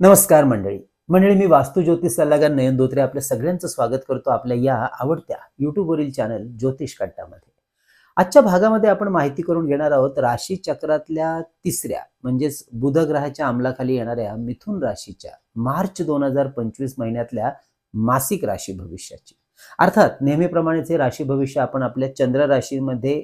नमस्कार मंडळी. मंडळी मी वास्तू ज्योतिष सल्लागार नयन धोत्रे आपल्या सगळ्यांचं स्वागत करतो आपल्या या आवडत्या युट्यूबवरील चॅनल ज्योतिष कट्टामध्ये आजच्या भागामध्ये आपण माहिती करून घेणार आहोत राशी चक्रातल्या तिसऱ्या म्हणजेच बुध ग्रहाच्या अंमलाखाली येणाऱ्या मिथुन राशीच्या मार्च दोन हजार पंचवीस महिन्यातल्या मासिक राशी भविष्याची. अर्थात नेहमीप्रमाणेच हे राशी भविष्य आपण आपल्या चंद्र राशीमध्ये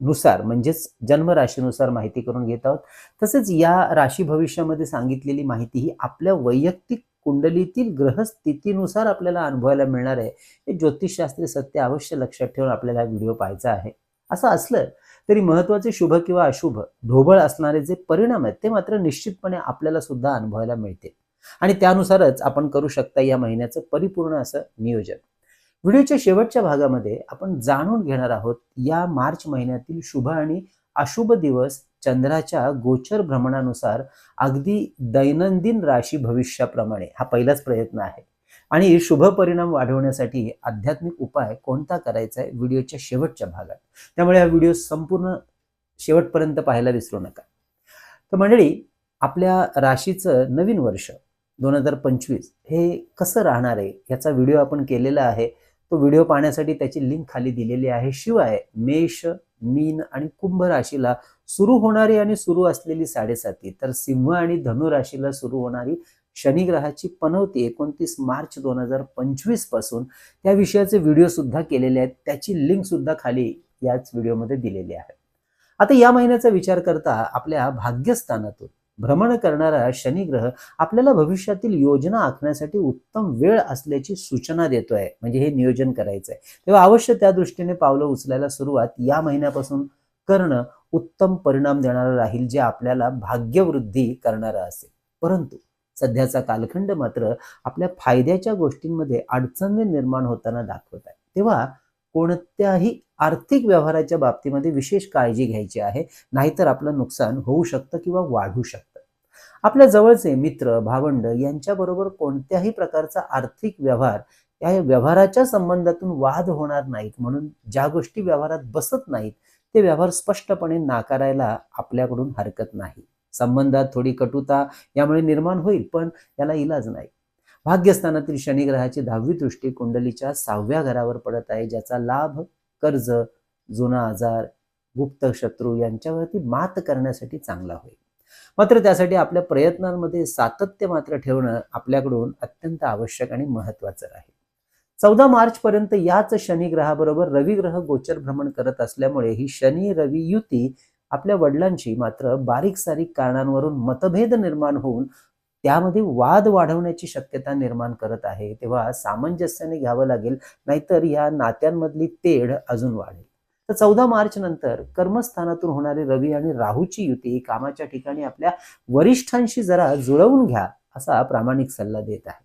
नुसार म्हणजेच जन्म राशीनुसार माहिती करून घेत आहोत. तसेच या राशी भविष्यामध्ये सांगितलेली माहिती ही आपल्या वैयक्तिक कुंडलीतील ग्रहस्थितीनुसार आपल्याला अनुभवायला मिळणार आहे. हे ज्योतिषशास्त्रीय सत्य अवश्य लक्षात ठेवून आपल्याला हा व्हिडिओ पाहायचा आहे. असं असलं तरी महत्त्वाचे शुभ किंवा अशुभ ढोबळ असणारे जे परिणाम आहेत ते मात्र निश्चितपणे आपल्याला सुद्धा अनुभवायला मिळते आणि त्यानुसारच आपण करू शकता या महिन्याचं परिपूर्ण असं नियोजन. व्हिडिओच्या शेवटच्या भागामध्ये आपण जाणून घेणार आहोत या मार्च महिन्यातील शुभ आणि अशुभ दिवस चंद्राच्या गोचर भ्रमणानुसार अगदी दैनंदिन राशी भविष्याप्रमाणे हा पहिलाच प्रयत्न आहे. आणि शुभ परिणाम वाढवण्यासाठी आध्यात्मिक उपाय कोणता करायचा आहे व्हिडिओच्या शेवटच्या भागात. त्यामुळे हा व्हिडिओ संपूर्ण शेवटपर्यंत पाहायला विसरू नका. तर मंडळी आपल्या राशीचं नवीन वर्ष दोन हजार पंचवीस हे कसं राहणार आहे याचा व्हिडिओ आपण केलेला आहे. तो व्हिडिओ पाहण्यासाठी त्याची लिंक खाली दिलेली आहे. शिवाय मेष मीन आणि कुंभ राशीला सुरू होणारी आणि सुरू असलेली साडेसाती तर सिंह आणि धनु राशीला सुरू होणारी शनिग्रहाची पनवती एकोणतीस मार्च दोन हजार पंचवीसपासून त्या विषयाचे व्हिडिओ सुद्धा केलेले आहेत. त्याची लिंक सुद्धा खाली याच व्हिडिओमध्ये दिलेली आहे. आता या महिन्याचा विचार करता आपल्या भाग्यस्थानातून भ्रमण करणारा शनिग्रह आपल्याला भविष्यातील योजना आखण्यासाठी उत्तम वेळ असल्याची सूचना देतोय. म्हणजे हे नियोजन करायचं आहे तेव्हा अवश्य त्या दृष्टीने पावलं उचलायला सुरुवात या महिन्यापासून करणं उत्तम परिणाम देणारं राहील जे आपल्याला भाग्यवृद्धी करणारं असेल. परंतु सध्याचा कालखंड मात्र आपल्या फायद्याच्या गोष्टींमध्ये अडचणी निर्माण होताना दाखवत आहे. तेव्हा कोणत्याही आर्थिक व्यवहाराच्या बाबतीमध्ये विशेष काळजी घ्यायची आहे नाहीतर आपलं नुकसान होऊ शकतं किंवा वाढू शकतं. आपल्या जवळचे मित्र भावंड यांच्याबरोबर कोणत्याही प्रकारचा आर्थिक व्यवहार या व्यवहाराच्या संबंधातून वाद होणार नाहीत म्हणून ज्या गोष्टी व्यवहारात बसत नाहीत ते व्यवहार स्पष्टपणे नाकारायला आपल्याकडून हरकत नाही. संबंधात थोडी कटुता यामुळे निर्माण होईल पण याला इलाज नाही. भाग्यस्थानातील शनिग्रहाची दहावी दृष्टी कुंडलीच्या सहाव्या घरावर पडत आहे ज्याचा लाभ कर्ज जुना आजार गुप्त शत्रू यांच्यावरती मात करण्यासाठी चांगला होईल. मात्र त्यासाठी आपल्या प्रयत्नांमध्ये सातत्य मात्र ठेवणं आपल्याकडून अत्यंत आवश्यक आणि महत्वाचं राहील चौदा मार्च पर्यंत याच शनी ग्रहाबरोबर रवी ग्रह गोचर भ्रमण करत असल्यामुळे ही शनी रवी युती आपल्या वडिलांची मात्र बारीक सारीक कारणांवरून मतभेद निर्माण होऊन त्यामध्ये वाद वाढवण्याची शक्यता निर्माण करत आहे. तेव्हा सामंजस्याने घ्यावं लागेल नाहीतर या नात्यांमधली तेढ अजून वाढेल. तर चौदा मार्च नंतर कर्मस्थानातून होणारी रवी आणि राहूची युती कामाच्या ठिकाणी आपल्या वरिष्ठांशी जरा जुळवून घ्या असा प्रामाणिक सल्ला देत आहे.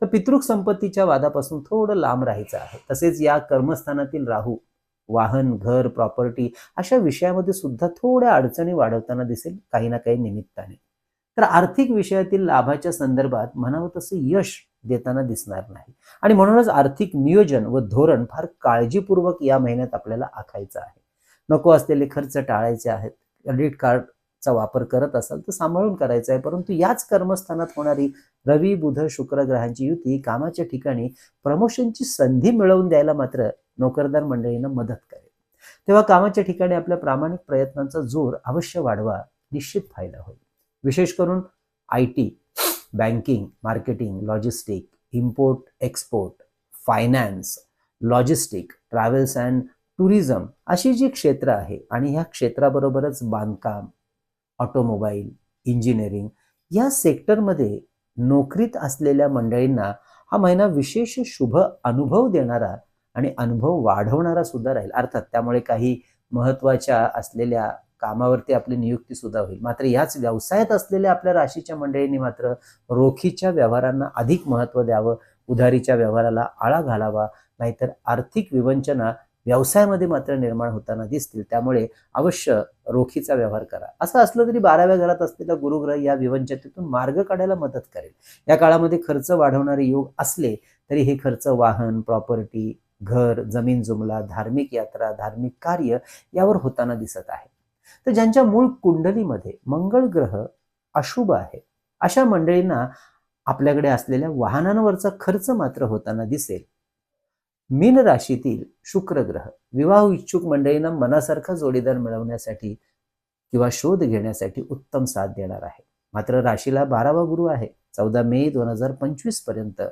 तर पितृक संपत्तीच्या वादापासून थोडं लांब राहायचं आहे. तसेच या कर्मस्थानातील राहू वाहन घर प्रॉपर्टी अशा विषयामध्ये सुद्धा थोड्या अडचणी वाढवताना दिसेल काही ना काही निमित्ताने. तर आर्थिक विषयातील लाभाच्या संदर्भात म्हणावं तसं यश देताना दिसणार नाही. आणि म्हणूनच आर्थिक नियोजन व धोरण फार काळजीपूर्वक या महिन्यात आपल्याला आखायचं आहे. नको असलेले खर्च टाळायचे आहेत. क्रेडिट कार्डचा वापर करत असाल तर सांभाळून करायचा आहे. परंतु याच कर्मस्थानात होणारी रवी बुध शुक्र ग्रहांची युती कामाच्या ठिकाणी प्रमोशनची संधी मिळवून द्यायला मात्र नोकरदार मंडळींना मदत करेल. तेव्हा कामाच्या ठिकाणी आपल्या प्रामाणिक प्रयत्नांचा जोर अवश्य वाढवा निश्चित फायदा होईल. विशेष करून I T banking marketing logistic import export finance logistic travels and tourism अशी जी क्षेत्र आहे आणि ह्या क्षेत्राबरोबरच बांधकाम ऑटोमोबाईल इंजिनिअरिंग या सेक्टरमध्ये नोकरीत असलेल्या मंडळींना हा महिना विशेष शुभ अनुभव देणारा आणि अनुभव वाढवणारा सुद्धा राहील. अर्थात त्यामुळे काही महत्त्वाच्या असलेल्या कामावरती आपली नियुक्ती सुद्धा होईल. मात्र याच व्यवसायात असलेल्या आपल्या राशीच्या मंडळींनी मात्र रोखीच्या व्यवहारांना अधिक महत्त्व द्यावं उधारीच्या व्यवहाराला आळा घालावा नाहीतर आर्थिक विवंचना व्यवसायामध्ये मात्र निर्माण होताना दिसतील. त्यामुळे अवश्य रोखीचा व्यवहार करा. असं असलं तरी बाराव्या घरात असलेला गुरुग्रह या विवंचतेतून मार्ग काढायला मदत करेल. या काळामध्ये खर्च वाढवणारे योग असले तरी हे खर्च वाहन प्रॉपर्टी घर जमीन जुमला धार्मिक यात्रा धार्मिक कार्य यावर होताना दिसत आहे. तर ज्यांच्या मूळ कुंडलीमध्ये मंगळ ग्रह अशुभ आहे अशा मंडळींना आपल्याकडे असलेल्या वाहनांवरचा खर्च मात्र होताना दिसेल. मीन राशीतील शुक्र ग्रह विवाह इच्छुक मंडळींना मनासारखा जोडीदार मिळवण्यासाठी किंवा शोध घेण्यासाठी उत्तम साथ देणार आहे. मात्र राशीला बारावा गुरु आहे चौदा मे दोन हजार पंचवीसपर्यंत.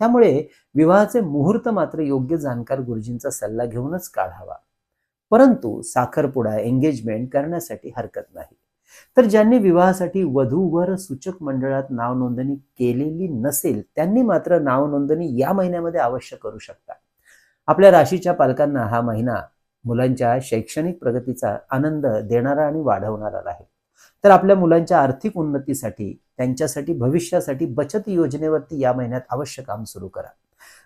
त्यामुळे विवाहाचे मुहूर्त मात्र योग्य जाणकार गुरुजींचा सल्ला घेऊनच काढावा. परंतु साखरपुडा एंगेजमेंट करण्यासाठी हरकत नाही. तर ज्यांनी विवाहासाठी वधू वर सूचक मंडळात नाव नोंदणी केलेली नसेल त्यांनी मात्र नाव नोंदणी या महिन्यामध्ये अवश्य करू शकता. आपल्या राशीच्या पालकांना हा महिना मुलांच्या शैक्षणिक प्रगतीचा आनंद देणारा आणि वाढवणारा आहे तर आपल्या मुलांच्या आर्थिक उन्नतीसाठी त्यांच्यासाठी भविष्यासाठी बचत योजनेवरती या महिन्यात अवश्य काम सुरू करा.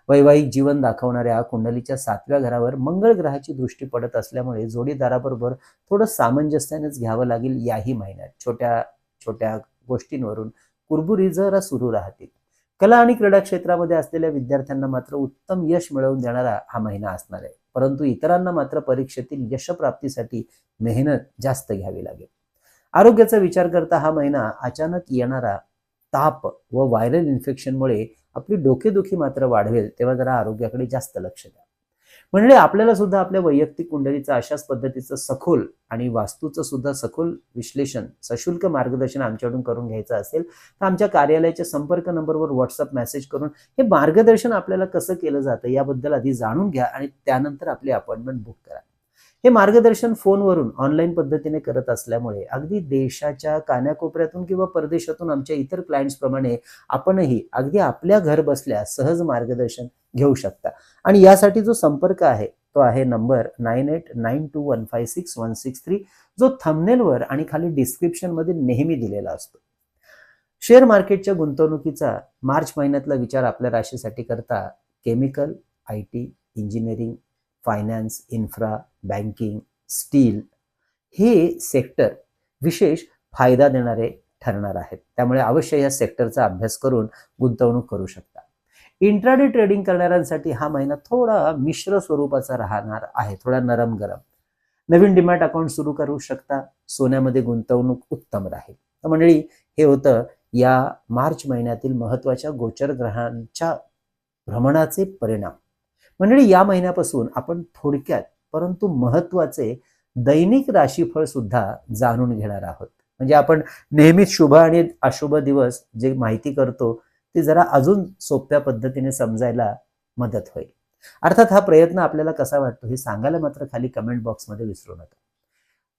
वैवाहिक जीवन दाखवणाऱ्या कुंडलीच्या सातव्या घरावर मंगळ ग्रहाची दृष्टी पडत असल्यामुळे जोडीदाराबरोबर थोडं सामंजस्यानेच घ्यावं लागेल याही महिन्यात. छोट्या छोट्या गोष्टींवरून कुरबुरी जरा सुरू राहतील. कला आणि क्रीडा क्षेत्रामध्ये असलेल्या विद्यार्थ्यांना मात्र उत्तम यश मिळवून देणारा हा महिना असणार आहे. परंतु इतरांना मात्र परीक्षेतील यशप्राप्तीसाठी मेहनत जास्त घ्यावी लागेल. आरोग्याचा विचार करता हा महिना अचानक येणारा ताप व व्हायरल इन्फेक्शनमुळे आपली डोकेदुखी मात्र वाढवेल तेव्हा जरा आरोग्याकडे जास्त लक्ष द्या. म्हणजे आपल्याला सुद्धा आपल्या वैयक्तिक कुंडलीचं अशाच पद्धतीचं सखोल आणि वास्तूचं सुद्धा सखोल विश्लेषण सशुल्क मार्गदर्शन आमच्याकडून करून घ्यायचं असेल तर आमच्या कार्यालयाच्या संपर्क नंबरवर व्हॉट्सअप मेसेज करून हे मार्गदर्शन आपल्याला कसं केलं जातं याबद्दल आधी जाणून घ्या आणि त्यानंतर आपली अपॉइंटमेंट बुक करा. हे मार्गदर्शन फोनवरून ऑनलाईन पद्धतीने करत असल्यामुळे अगदी देशाच्या कान्याकोपऱ्यातून किंवा परदेशातून आमच्या इतर क्लायंट्स प्रमाणे आपणही अगदी आपल्या घर बसल्या सहज मार्गदर्शन घेऊ शकता. आणि यासाठी जो संपर्क आहे तो आहे number nine eight nine two one five six one six three जो थंबनेलवर आणि खाली डिस्क्रिप्शनमध्ये नेहमी दिलेला असतो. शेअर मार्केटच्या गुंतवणुकीचा मार्च महिन्यातला विचार आपल्या राशीसाठी करता chemical I T engineering finance infra banking steel हे सेक्टर विशेष फायदा देणारे ठरणार आहेत. त्यामुळे अवश्य या सेक्टरचा अभ्यास करून गुंतवणूक करू शकता. इंट्राडे ट्रेडिंग करणाऱ्यांसाठी हा महिना थोडा मिश्र स्वरूपाचा राहणार आहे. थोडा नरम गरम. नवीन डिमॅट अकाउंट सुरू करू शकता. सोन्यामध्ये गुंतवणूक उत्तम राहील. तर मंडळी हे होतं या मार्च महिन्यातील महत्त्वाच्या गोचर ग्रहांच्या भ्रमणाचे परिणाम. मंडळी या महिन्यापासून आपण थोडक्यात परंतु महत्त्वाचे दैनिक राशीफळ सुद्धा जाणून घेणार आहोत. म्हणजे आपण नेहमीच शुभ आणि अशुभ दिवस जे माहिती करतो ते जरा अजून सोप्या पद्धतीने समजायला मदत होईल. अर्थात हा प्रयत्न आपल्याला कसा वाटतो हे सांगायला मात्र खाली कमेंट बॉक्समध्ये विसरू नका.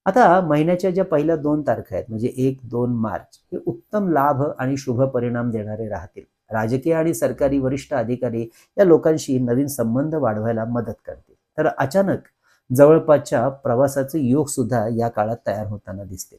आता महिन्याच्या ज्या पहिल्या दोन तारखा आहेत म्हणजे एक दोन मार्च हे उत्तम लाभ आणि शुभ परिणाम देणारे राहतील. राजकीय आणि सरकारी वरिष्ठ अधिकारी या लोकांशी नवीन संबंध वाढवायला मदत करतील. तर अचानक जवळपासच्या प्रवासाचे योग सुद्धा या काळात तयार होताना दिसते.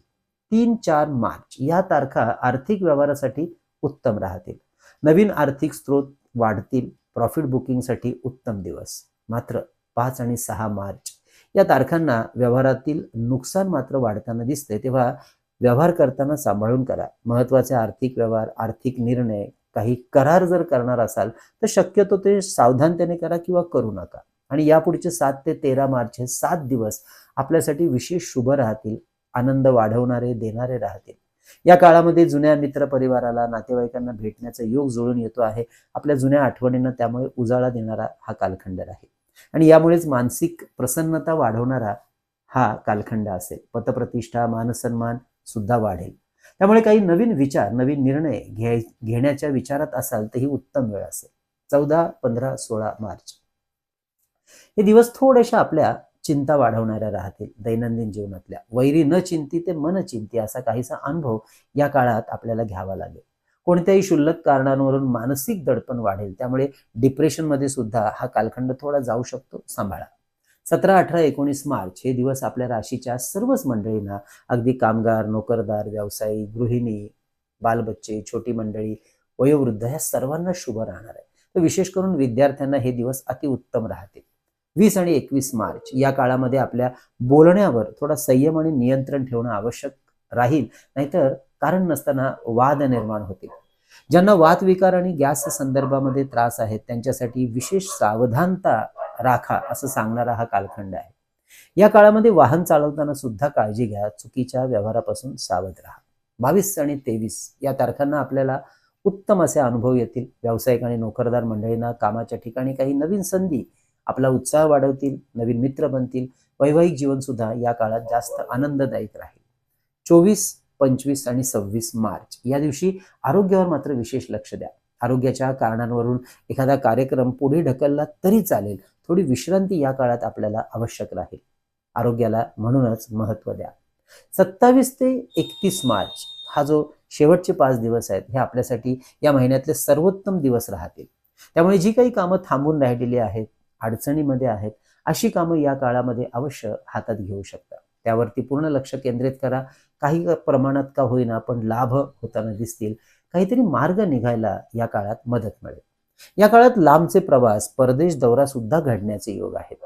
तीन चार मार्च या तारखा आर्थिक व्यवहारासाठी उत्तम राहतील. नवीन आर्थिक स्रोत वाढतील. प्रॉफिट बुकिंगसाठी उत्तम दिवस. मात्र पाच आणि सहा मार्च या तारखांना व्यवहारातील नुकसान मात्र वाढताना दिसते. तेव्हा व्यवहार करताना सांभाळून करा. महत्त्वाचे आर्थिक व्यवहार आर्थिक निर्णय काही करार जर करणार असाल तर शक्यतो ते सावधानतेने करा किंवा करू नका. आणि यापुढचे सात ते तेरा मार्च हे सात दिवस आपल्यासाठी विशेष शुभ राहतील आनंद वाढवणारे देणारे राहतील. या काळामध्ये जुन्या मित्र परिवाराला नातेवाईकांना भेटण्याचा योग जुळून येतो आहे. आपल्या जुन्या आठवणींना त्यामुळे उजाळा देणारा हा कालखंड राहील आणि यामुळेच मानसिक प्रसन्नता वाढवणारा हा कालखंड असेल. पतप्रतिष्ठा मानसन्मान सुद्धा वाढेल. त्यामुळे काही नवीन विचार नवीन निर्णय घे घेण्याच्या विचारात असाल तर ही उत्तम वेळ असेल. चौदा पंधरा सोळा मार्च. हे दिवस थोड्याशा आपल्या चिंता वाढवणाऱ्या राहतील दैनंदिन जीवनातल्या. वैरी न चिंती ते मन चिंती असा काहीसा अनुभव या काळात आपल्याला घ्यावा लागेल. कोणत्याही क्षुल्लक कारणांवरून मानसिक दडपण वाढेल त्यामुळे डिप्रेशनमध्ये सुद्धा हा कालखंड थोडा जाऊ शकतो सांभाळा. सतरा अठरा एकोणीस मार्च हे दिवस आपल्या राशीच्या सर्वच मंडळींना अगदी कामगार नोकरदार व्यावसायिक गृहिणी बालबच्चे छोटी मंडळी वयोवृद्ध ह्या सर्वांना शुभ राहणार आहे. तर विशेष करून विद्यार्थ्यांना हे दिवस अतिउत्तम राहतील. वीस आणि एकवीस मार्च या काळामध्ये आपल्या बोलण्यावर थोडा संयम आणि नियंत्रण ठेवणं आवश्यक राहील नाहीतर कारण नसताना वाद निर्माण होतील. ज्यांना वातविकार आणि गॅस संदर्भामध्ये त्रास आहेत त्यांच्यासाठी विशेष सावधानता राखा असं सांगणारा हा कालखंड आहे. या काळामध्ये वाहन चालवताना सुद्धा काळजी घ्या चुकीच्या व्यवहारापासून सावध राहा. बावीस आणि तेवीस या तारखांना आपल्याला उत्तम असे अनुभव येतील. व्यावसायिक आणि नोकरदार मंडळींना कामाच्या ठिकाणी काही नवीन संधी आपला उत्साह वाढवतील नवीन मित्र बनतील. वैवाहिक जीवन सुद्धा या काळात जास्त आनंददायक राहील. चोवीस पंचवीस आणि सव्वीस मार्च. या दिवशी आरोग्यावर मात्र विशेष लक्ष द्या. आरोग्याच्या कारणांवरून एखादा कार्यक्रम पुढे ढकलला तरी चालेल. थोडी विश्रांती या काळात आपल्याला आवश्यक राहील. आरोग्याला म्हणूनच महत्त्व द्या. सत्तावीस ते एकतीस मार्च हा जो शेवटचे पाच दिवस आहेत हे आपल्यासाठी या महिन्यातले सर्वोत्तम दिवस राहतील. त्यामुळे जी काही कामं थांबून राहिलेली आहेत अडचणीमध्ये आहेत अशी कामं या काळामध्ये अवश्य हातात घेऊ शकता. त्यावरती पूर्ण लक्ष केंद्रित करा. काही प्रमाणात का होईना पण लाभ होताना दिसतील. काहीतरी मार्ग निघायला या काळात मदत मिळेल. या काळात लांबचे प्रवास परदेश दौरा सुद्धा घडण्याचे योग आहेत.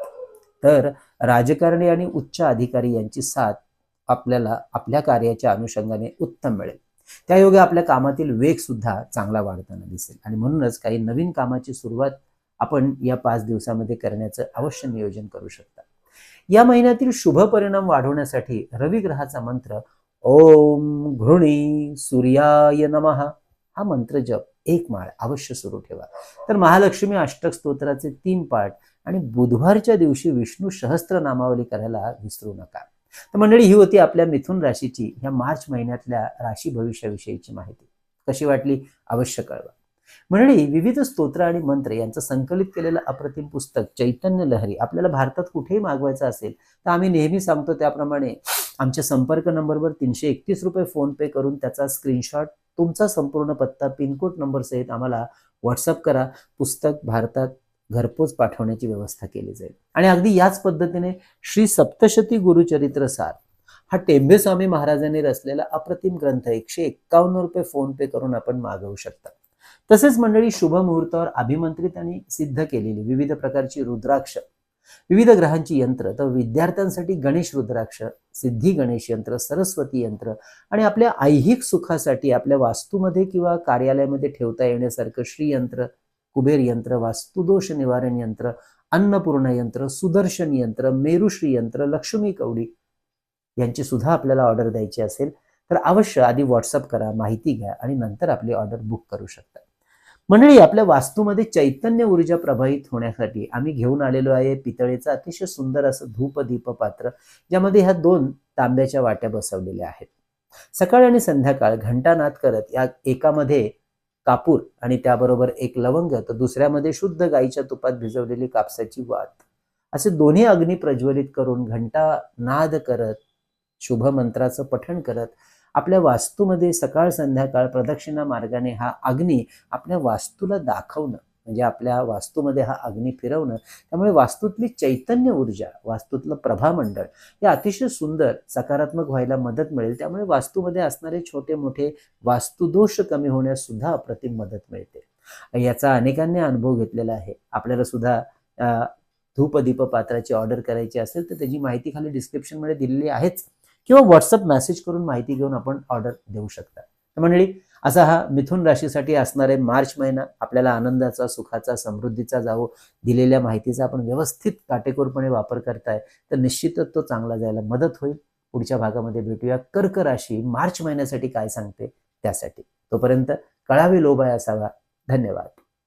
तर राजकारणी आणि उच्च अधिकारी यांची साथ आपल्याला आपल्या कार्याच्या अनुषंगाने उत्तम मिळेल. त्या योगे आपल्या कामातील वेग सुद्धा चांगला वाढताना दिसेल. आणि म्हणूनच काही नवीन कामाची सुरुवात आपण या पाच दिवसामध्ये करण्याचं अवश्य नियोजन करू शकता. या महिन्यातील शुभ परिणाम वाढवण्यासाठी रवी ग्रहाचा मंत्र ओम घृणी सूर्याय नमः. हा मंत्र जप एक माळ अवश्य सुरू ठेवा. तर महालक्ष्मी अष्टक स्तोत्राचे तीन पाठ आणि बुधवारच्या दिवशी विष्णू सहस्त्र नामावली करायला विसरू नका. तर मंडळी ही होती आपल्या मिथुन राशीची ह्या मार्च महिन्यातल्या राशी भविष्याविषयीची माहिती. कशी वाटली? अवश्य कळवा. मंडळी विविध स्तोत्र आणि मंत्र यांचं संकलित केलेलं अप्रतिम पुस्तक चैतन्य लहरी आपल्याला भारतात कुठेही मागवायचं असेल तर आम्ही नेहमी सांगतो त्याप्रमाणे आमच्या संपर्क नंबरवर तीनशे एकतीस रुपये फोन पे करून त्याचा स्क्रीनशॉट तुमचा संपूर्ण पत्ता पिनकोड नंबरसहित आम्हाला व्हॉट्सअप करा. पुस्तक भारतात घरपोच पाठवण्याची व्यवस्था केली जाईल. आणि अगदी याच पद्धतीने श्री सप्तशती गुरुचरित्र सार हा टेंबे स्वामी महाराजांनी रचलेला अप्रतिम ग्रंथ एकशे एक्कावन्न रुपये फोन पे करून आपण मागवू शकता. तसेच मंडळी शुभ मुहूर्तावर अभिमंत्रित आणि सिद्ध केलेली विविध प्रकारची रुद्राक्ष विविध ग्रहांची यंत्र तर विद्यार्थ्यांसाठी गणेश रुद्राक्ष सिद्धी गणेश यंत्र सरस्वती यंत्र आणि आपल्या ऐहिक सुखासाठी आपल्या वास्तूमध्ये किंवा कार्यालयामध्ये ठेवता येण्यासारखं श्रीयंत्र कुबेर यंत्र वास्तुदोष निवारण यंत्र अन्नपूर्ण यंत्र सुदर्शन यंत्र मेरुश्री यंत्र लक्ष्मी कवडी यांची सुद्धा आपल्याला ऑर्डर द्यायची असेल तर अवश्य आधी व्हॉट्सअप करा माहिती घ्या आणि नंतर आपली ऑर्डर बुक करू शकता. मंडळी आपल्या वास्तूमध्ये चैतन्य ऊर्जा प्रभावित होण्यासाठी आम्ही घेऊन आलेलो आहे पितळेचं अतिशय सुंदर असं धूप दीप पात्र ज्यामध्ये ह्या दोन तांब्याच्या वाट्या बसवलेल्या आहेत. सकाळ आणि संध्याकाळ घंटानाद करत या एकामध्ये कापूर आणि त्याबरोबर एक लवंग तर दुसऱ्यामध्ये शुद्ध गाईच्या तुपात भिजवलेली कापसाची वात. असे दोन्ही अग्नी प्रज्वलित करून घंटा नाद करत शुभ मंत्राचं पठण करत आपल्या वास्तूमध्ये सकाळ संध्याकाळ प्रदक्षिणा मार्गाने हा अग्नी आपल्या वास्तूला दाखवणं म्हणजे आपल्या वास्तूमध्ये हा अग्नी फिरवणं त्यामुळे वास्तूतली चैतन्य ऊर्जा वास्तूतलं प्रभामंडळ हे अतिशय सुंदर सकारात्मक व्हायला मदत मिळेल. त्यामुळे वास्तूमध्ये असणारे छोटे मोठे वास्तुदोष कमी होण्यास सुद्धा अप्रतिम मदत मिळते. याचा अनेकांनी अनुभव घेतलेला आहे. आपल्याला सुद्धा धूपदीप पात्राची ऑर्डर करायची असेल तर त्याची माहिती खाली डिस्क्रिप्शनमध्ये दिलेली आहेच. किंवा व्हॉट्सअप मेसेज करून माहिती घेऊन आपण ऑर्डर देऊ शकता. तर मंडळी असा हा मिथुन राशीसाठी असणारे मार्च महिना आपल्याला आनंदाचा सुखाचा समृद्धीचा जावो दिलेल्या माहितीचा आपण व्यवस्थित काटेकोरपणे वापर करताय तर निश्चितच तो चांगला जायला मदत होईल. पुढच्या भागामध्ये भेटूया. कर्क राशी मार्च महिन्यासाठी काय सांगते? त्यासाठी. तोपर्यंत कळावे लोभाय असावा. धन्यवाद.